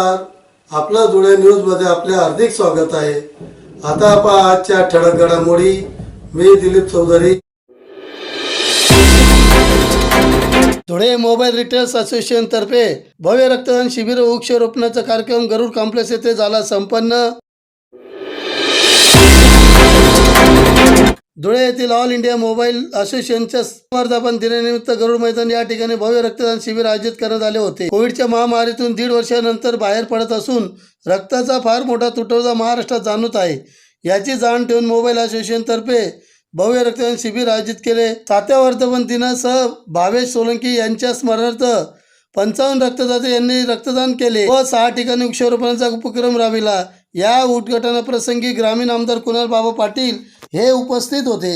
नमस्कार. आपलं जुळ्या न्यूजमध्ये आपले हार्दिक स्वागत आहे. आता आपण आजच्या ठळक घडामोडी. मी Dilip Chaudhari. Dhule mobile retails association तर्फे भव्य रक्तदान शिबिर व वृक्षारोपणाचा कार्यक्रम गरुड कॉम्प्लेक्स येथे झाला संपन्न. धुळे येथील ऑल इंडिया मोबाईल असोसिएशनच्या वर्धापन दिनानिमित्त गरुड मैदान या ठिकाणी भव्य रक्तदान शिबिर आयोजित करण्यात आले होते. कोविडच्या महामारीतून दीड वर्षानंतर बाहेर पडत असून रक्ताचा फार मोठा तुटवडा महाराष्ट्रात जाणवत आहे. याची जाण ठेवून मोबाईल असोसिएशन तर्फे भव्य रक्तदान शिबिर आयोजित केले. सात्या वर्धापन दिनासह भावेश सोलंकी यांच्या स्मरणार्थ पंचावन्न रक्तदाते यांनी रक्तदान केले व सहा ठिकाणी वृक्षारोपणाचा उपक्रम राबविला. या उद्घाटनाप्रसंगी ग्रामीण आमदार कुणाल बाबा पाटील हे उपस्थित होते.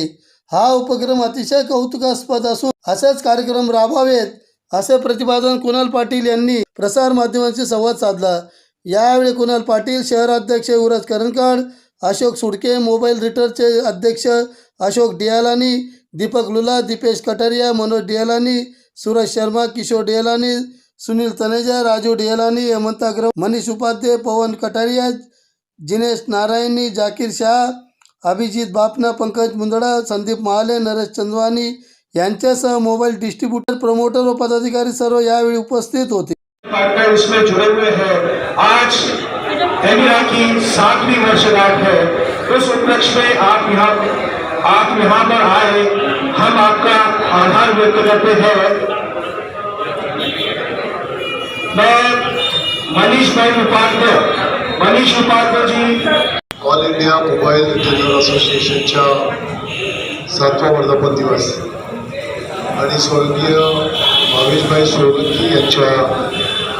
हा उपक्रम अतिशय कौतुकास्पद असून असेच कार्यक्रम राबवावेत असे प्रतिपादन कुणाल पाटील यांनी प्रसार माध्यमांशी संवाद साधला. यावेळी कुणाल पाटील शहराध्यक्ष उरज करणकाड अशोक सुडके मोबाईल रिटरचे अध्यक्ष अशोक डियालानी दीपक लुला दीपेश कटारिया मनोज डियालानी सूरज शर्मा किशोर डियालानी सुनील तनेजा राजू डियालानी हेमंत अग्रवाल मनीष उपाध्ये पवन कटारिया जिनेश नारायणी जाकीर शाह अभिजित बापना पंकज मुंदडा संदीप महाले नरेश चंदवानी यांच्यासह मोबाईल डिस्ट्रीब्युटर प्रमोटर व पदाधिकारी सर्व यावेळी उपस्थित होते. जुड़े हुए हैं। आज एमिया की सातवीं वर्षगांठ है। उस उपलक्ष्य में आप यहाँ आप यहाँ पर आए। हम आपका आभार व्यक्त करते हैं। मैं Manish bhai Upadhyay Manish Upadhyay ji all India mobile retailer असोसिएशनच्या सातवा वर्धापन दिवस. आणि स्वर्गीय भावेशभाई सोळंकी यांच्या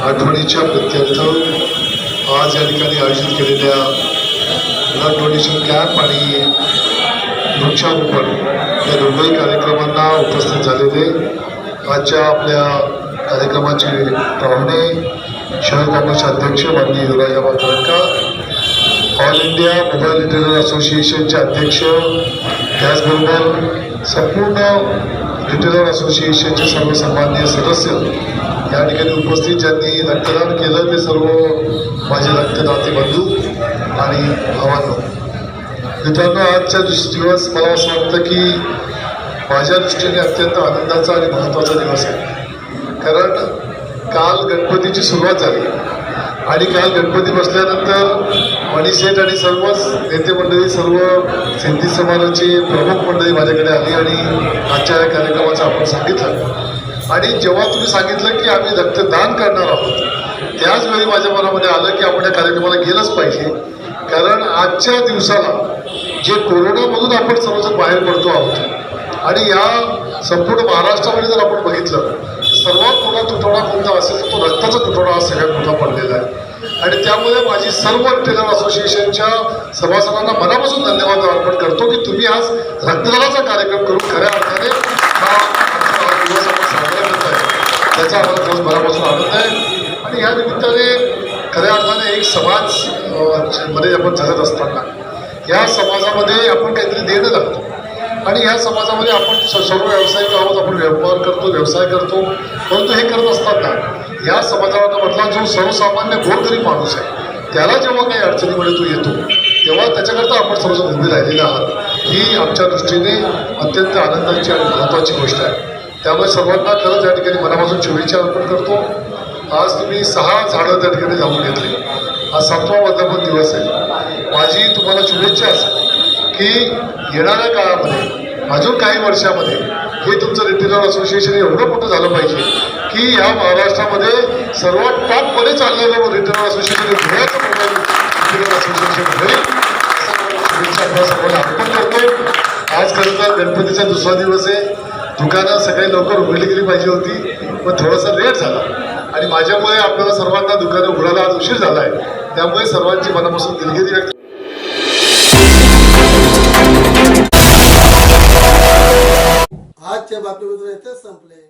आठवणीच्या प्रत्यर्थ आज या ठिकाणी आयोजित केलेल्या ब्लड डोनेशन कॅम्प आणि वृक्षारोपण या दोघंही कार्यक्रमांना उपस्थित झालेले आजच्या आपल्या कार्यक्रमाचे पाहुणे शहर काँग्रेसचे अध्यक्ष माननीय Yuvrajaba Karankar all India mobile retailer असोसिएशनचे अध्यक्ष त्याचबरोबर संपूर्ण रिटेलर असोसिएशनचे सर्व सन्माननीय सदस्य या ठिकाणी उपस्थित ज्यांनी रक्तदान केलं ते सर्व माझे रक्तदाते बंधू आणि भावांनो मित्रांनो आजचा दिवस दिवस मला असं वाटतं की माझ्या दृष्टीने अत्यंत आनंदाचा आणि महत्त्वाचा दिवस आहे. कारण काल गणपतीची सुरुवात झाली आणि काल गणपती बसल्यानंतर मणिसेठ आणि सर्वच नेते मंडळी सर्व सिंधी समाजाची प्रमुख मंडळी माझ्याकडे आली आणि आजच्या या कार्यक्रमाचं आपण सांगितलं. आणि जेव्हा तुम्ही सांगितलं की आम्ही रक्तदान करणार आहोत त्याच वेळी माझ्या मनामध्ये आलं की आपण या कार्यक्रमाला गेलंच पाहिजे. कारण आजच्या दिवसाला जे कोरोनामधून आपण सर्वजण बाहेर पडतो आहोत आणि या संपूर्ण महाराष्ट्रामध्ये जर आपण बघितलं सर्वात मोठा तुटवडा कोणता असेल तर तो रक्ताचा तुटवडा हा सगळ्यात मोठा पडलेला आहे. आणि त्यामुळे माझी सर्व टेलर असोसिएशनच्या सभासदांना मनापासून धन्यवाद अर्पण करतो की तुम्ही आज रक्तदानाचा कार्यक्रम करून खऱ्या अर्थाने हा दिवस आपण साजरा करत आहे त्याचा आम्हाला खरंच मनापासून आनंद आहे. आणि या निमित्ताने खऱ्या अर्थाने एक समाजमध्ये आपण जगत असताना या समाजामध्ये आपण काहीतरी देणं लागतो. आणि ह्या समाजामध्ये आपण सर्व व्यावसायिक आहोत आपण व्यवहार करतो व्यवसाय करतो परंतु हे करत असताना या समाजामधला जो सर्वसामान्य गोरगरीब माणूस आहे त्याला जेव्हा काही अडचणीमध्ये तो येतो तेव्हा त्याच्याकरता आपण सर्वजण उभे राहिलेले आहात. ही आमच्या दृष्टीने अत्यंत आनंदाची आणि महत्त्वाची गोष्ट आहे. त्यामुळे सर्वांना खरंच या ठिकाणी मनापासून शुभेच्छा अर्पण करतो. आज तुम्ही सहा झाडं त्या ठिकाणी जाऊन घेतली. हा सातवा वर्धापन दिवस आहे. माझी तुम्हाला शुभेच्छा असेल की येणाऱ्या काळामध्ये अजून काही वर्षामध्ये हे तुमचं रिटेलर असोसिएशन एवढं मोठं झालं पाहिजे की या महाराष्ट्रामध्ये सर्वात टॉपमध्ये चाललेलं रिटर्न असोसिएशन धुळ्याचं मोबाईल असोसिएशन होईल शुभेच्छा आपल्या सर्वांना अर्पण करतो. आज खरं तर गणपतीचा दुसरा दिवस आहे. दुकानं सगळी लवकर उघडली गेली पाहिजे होती पण थोडासा लेट झाला. आणि माझ्यामुळे आपल्याला सर्वांना दुकानं उघडायला आज उशीर झाला आहे त्यामुळे सर्वांची मनापासून दिलगिरी व्यक्त आजच्या बातमीपत्र येथेच संपले.